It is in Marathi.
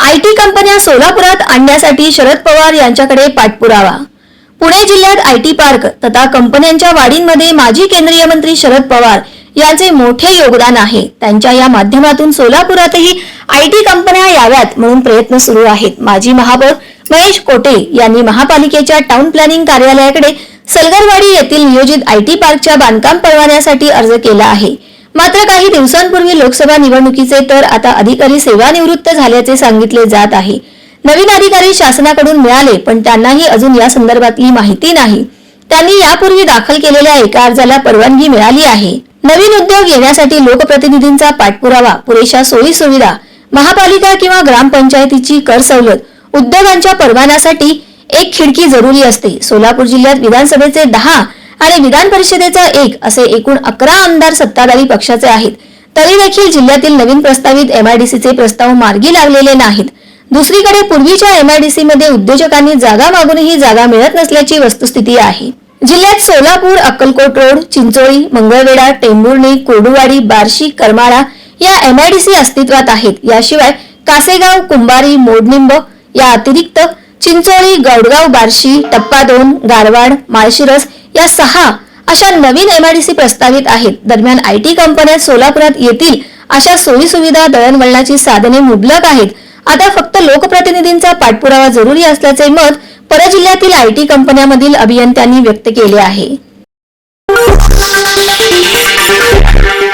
आयटी कंपन्या सोलापुरात आणण्यासाठी शरद पवार यांच्याकडे पाठपुरावा. पुणे जिल्ह्यात आयटी पार्क तथा कंपन्यांच्या वाढींमध्ये माजी केंद्रीय मंत्री शरद पवार यांचे मोठे योगदान आहे. त्यांच्या या माध्यमातून सोलापुरातही आयटी कंपन्या याव्यात म्हणून प्रयत्न सुरू आहेत. माजी महापौर महेश कोटे यांनी महापालिकेच्या टाउन प्लॅनिंग कार्यालयाकडे सलगरवाडी येथील नियोजित आयटी पार्कच्या बांधकाम परवान्यासाठी अर्ज केला आहे. मात्र काही दिवसांपूर्वी लोकसभा निवडणुकीचे तर आता अधिकारी सेवानिवृत्त झाल्याचे सांगितले जात आहे. नवीन अधिकारी शासनाकडून मिळाले पण त्यांनाही अजून या संदर्भातली माहिती नाही. त्यांनी यापूर्वी दाखल केलेल्या एका अर्जाला परवानगी मिळाली आहे. नवीन उद्योग येण्यासाठी लोकप्रतिनिधींचा पाठपुरावा पुरेशा सोयी सुविधा महापालिका किंवा ग्रामपंचायतीची कर सवलत उद्योगांच्या परवान्यासाठी एक खिडकी जरुरी असते. सोलापूर जिल्ह्यात विधानसभेचे दहा आणि विधान परिषदेचा एक असे एकूण अकरा आमदार सत्ताधारी पक्षाचे आहेत. तरी देखील जिल्ह्यातील नवीन प्रस्तावित एमआयडीसीचे प्रस्ताव मार्गी लागलेले नाहीत. दुसरीकडे पूर्वीच्या एमआयडीसी मध्ये उद्योजकांनी जागा मागूनही जागा मिळत नसल्याची वस्तुस्थिती आहे. जिल्ह्यात सोलापूर अक्कलकोट रोड चिंचोळी मंगळवेढा टेंभुर्णी कोडुवाडी बार्शी करमाळा या एमआयडीसी अस्तित्वात आहेत. याशिवाय कासेगाव कुंभारी मोडनिंब या अतिरिक्त चिंचोळी गौडगाव बार्शी टप्पा दोन गारवाड माळशिरस या सहा अशा नवीन एमआयडीसी प्रस्तावित आहेत. दरम्यान आयटी कंपन्या सोलापुरात येतील अशा सोयी सुविधा दळणवळणाची साधने मुबलक आहेत. आता फक्त लोकप्रतिनिधींचा पाठपुरावा जरुरी असल्याचे मत परजिल्ह्यातील आयटी कंपन्यांमधील अभियंत्यांनी व्यक्त केले आहे.